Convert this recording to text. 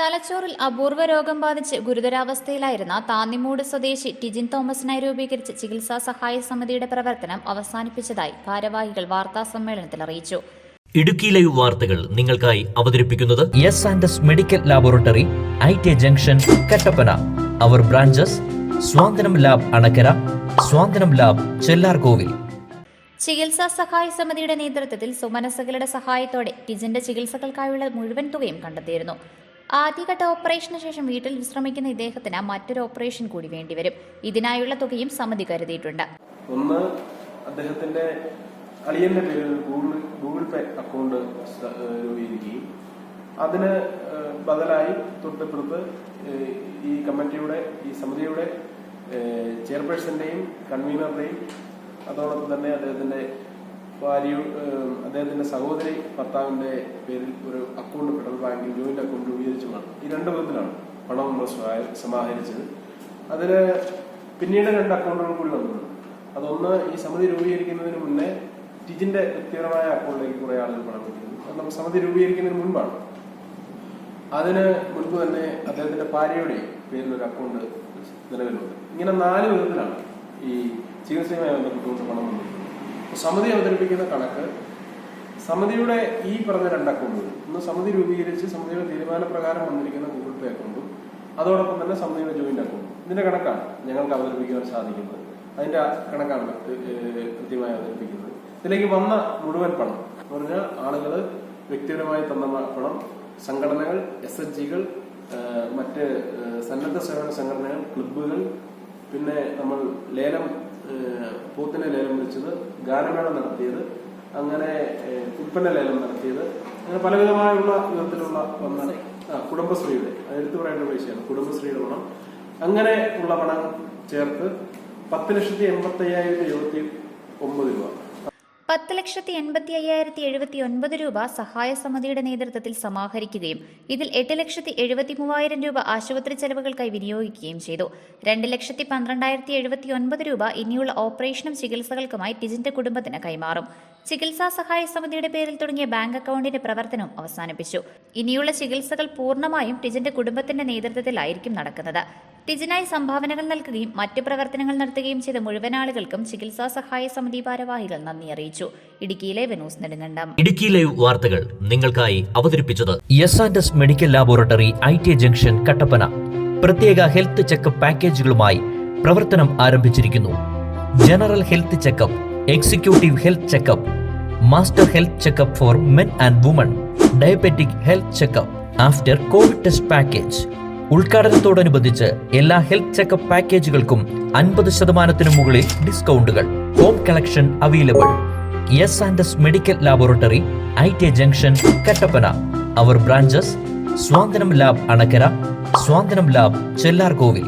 തലച്ചോറിൽ അപൂർവ രോഗം ബാധിച്ച് ഗുരുതരാവസ്ഥയിലായിരുന്ന താന്നിമൂട് സ്വദേശി ടിജിൻ തോമസിനായി രൂപീകരിച്ച ചികിത്സാ സഹായ സമിതിയുടെ പ്രവർത്തനം അവസാനിപ്പിച്ചതായി ഭാരവാഹികൾ വാർത്താ സമ്മേളനത്തിൽ അറിയിച്ചു. ഇടുക്കി ലൈവ് വാർത്തകൾ നിങ്ങൾക്കായി അവതരിപ്പിക്കുന്നത് S and S medical laboratory I T junction Kattappana our branches Santhwanam lab Anakkara Santhwanam lab Chellarkovil ചികിത്സാ സഹായ സമിതിയുടെ നേതൃത്വത്തിൽ സുമനസ്സുകളുടെ സഹായത്തോടെ ടിജിന്റെ ചികിത്സകൾക്കായുള്ള മുഴുവൻ തുകയും കണ്ടെത്തിയിരുന്നു. ആദ്യഘട്ട ഓപ്പറേഷന് ശേഷം വീട്ടിൽ വിശ്രമിക്കുന്ന ഇദ്ദേഹത്തിന് മറ്റൊരു ഓപ്പറേഷൻ കൂടി വേണ്ടിവരും. ഇതിനായുള്ള തുകയും സമിതി കരുതിയിട്ടുണ്ട്. ഒന്ന് അദ്ദേഹത്തിന്റെ അളിയന്റെ പേരിൽ ഗൂഗിൾ ഗൂഗിൾ പേ അക്കൗണ്ട് രൂപീകരിക്കുകയും അതിന് ബദലായി തൊട്ടിപ്പുറത്ത് ഈ കമ്മിറ്റിയുടെ ഈ സമിതിയുടെ ചെയർപേഴ്സന്റെയും കൺവീനറുടെയും അതോടൊപ്പം തന്നെ അദ്ദേഹത്തിന്റെ ഭാര്യ അദ്ദേഹത്തിന്റെ സഹോദരി ഭർത്താവിന്റെ പേരിൽ ഒരു അക്കൗണ്ട് ഫെഡറൽ ബാങ്കിൽ ജോയിന്റ് അക്കൗണ്ട് രൂപീകരിച്ചുമാണ് ഈ രണ്ട് വിധത്തിലാണ് പണം നമ്മൾ സമാഹരിച്ചത്. അതിന് പിന്നീട് രണ്ട് അക്കൗണ്ടുകൾ കൂടി വന്നിട്ടുണ്ട്. അതൊന്ന് ഈ സമിതി രൂപീകരിക്കുന്നതിന് മുന്നേ ടിജിന്റെ വ്യക്തിപരമായ അക്കൗണ്ടിലേക്ക് കുറെ ആളുകൾ പണം വയ്ക്കുന്നു അത് നമ്മൾ സമിതി രൂപീകരിക്കുന്നതിന് മുൻപാണ്. അതിന് മുൻപ് തന്നെ അദ്ദേഹത്തിന്റെ ഭാര്യയുടെ പേരിൽ ഒരു അക്കൗണ്ട് നിലവിലുണ്ട്. ഇങ്ങനെ നാല് വിധത്തിലാണ് ഈ ചികിത്സയുമായി ബന്ധപ്പെട്ടുകൊണ്ട് പണം വന്നിരിക്കുന്നത് സമിതി അവതരിപ്പിക്കുന്ന കണക്ക് സമിതിയുടെ ഈ പറഞ്ഞ രണ്ട് അക്കൗണ്ടുകൾ. ഒന്ന് സമിതി രൂപീകരിച്ച് സമിതിയുടെ തീരുമാനപ്രകാരം വന്നിരിക്കുന്ന ഗൂഗിൾ പേ അക്കൗണ്ടും അതോടൊപ്പം തന്നെ സമിതിയുടെ ജോയിന്റ് അക്കൗണ്ടും ഇതിന്റെ കണക്കാണ് ഞങ്ങൾക്ക് അവതരിപ്പിക്കാൻ സാധിക്കുന്നത്. അതിന്റെ കണക്കാണ് കൃത്യമായി അവതരിപ്പിക്കുന്നത്. ഇതിലേക്ക് വന്ന മുഴുവൻ പണം എന്ന് പറഞ്ഞാൽ ആളുകൾ വ്യക്തിപരമായി തന്ന പണം സംഘടനകൾ എസ് എച്ച് ജികൾ മറ്റ് സന്നദ്ധ സേവന സംഘടനകൾ ക്ലബ്ബുകൾ പിന്നെ നമ്മൾ ലേലം പോത്തിനെ ലേലം വിളിച്ചത് ഗാനമേള നടത്തിയത് അങ്ങനെ ഉൽപ്പന്ന ലേലം നടത്തിയത് അങ്ങനെ പലവിധമായുള്ള വിധത്തിലുള്ള വന്ന കുടുംബശ്രീയുടെ എടുത്തു പറയേണ്ട പൈസയാണ് കുടുംബശ്രീയുടെ പണം അങ്ങനെ ഉള്ള പണം ചേർത്ത് പത്ത് ലക്ഷത്തി എൺപത്തി അയ്യായിരത്തി എഴുപത്തി ഒമ്പത് രൂപ. പത്ത് ലക്ഷത്തി എൺപത്തി അയ്യായിരത്തി എഴുപത്തി ഒൻപത് രൂപ സഹായ സമിതിയുടെ നേതൃത്വത്തിൽ സമാഹരിക്കുകയും ഇതിൽ എട്ട് ലക്ഷത്തി എഴുപത്തി മൂവായിരം രൂപ ആശുപത്രി ചെലവുകൾക്കായി വിനിയോഗിക്കുകയും ചെയ്തു. രണ്ട് ലക്ഷത്തി പന്ത്രണ്ടായിരത്തി എഴുപത്തി ഒൻപത് രൂപ ഇനിയുള്ള ഓപ്പറേഷനും ചികിത്സകൾക്കുമായി ടിജിന്റെ കുടുംബത്തിന് കൈമാറും. ചികിത്സാ സഹായ സമിതിയുടെ പേരിൽ തുടങ്ങിയ ബാങ്ക് അക്കൗണ്ടിന്റെ പ്രവർത്തനവും അവസാനിപ്പിച്ചു. ഇനിയുള്ള ചികിത്സകൾ പൂർണമായും ടിജിന്റെ കുടുംബത്തിന്റെ നേതൃത്വത്തിലായിരിക്കും നടക്കുന്നത്. ടിജിനായി സംഭാവനകൾ നൽകുകയും മറ്റു പ്രവർത്തനങ്ങൾ നടത്തുകയും ചെയ്ത മുഴുവൻ ആളുകൾക്കും ചികിത്സാ സഹായ സമിതി ഭാരവാഹികൾ നന്ദി അറിയിച്ചു. ന്യൂസ് നെടുങ്കണ്ടം. ഇടുക്കി ലൈവ് വാർത്തകൾ നിങ്ങൾക്കായി അവതരിപ്പിച്ചത് S and S medical laboratory I T junction Kattappana. പ്രത്യേക ഹെൽത്ത് ചെക്കപ്പ് പാക്കേജുകളുമായി പ്രവർത്തനം ആരംഭിച്ചിരിക്കുന്നു. General health checkup executive health checkup master health checkup for men and women diabetic health checkup after covid test package. ഉദ്ഘാടനത്തോടനുബന്ധിച്ച് എല്ലാ health checkup പാക്കേജുകൾക്കും അൻപത് ശതമാനത്തിനു മുകളിൽ ഡിസ്കൗണ്ടുകൾ. Home collection available. S and S medical laboratory I T junction Kattappana our branches Santhwanam lab Anakkara Santhwanam lab Chellarkovil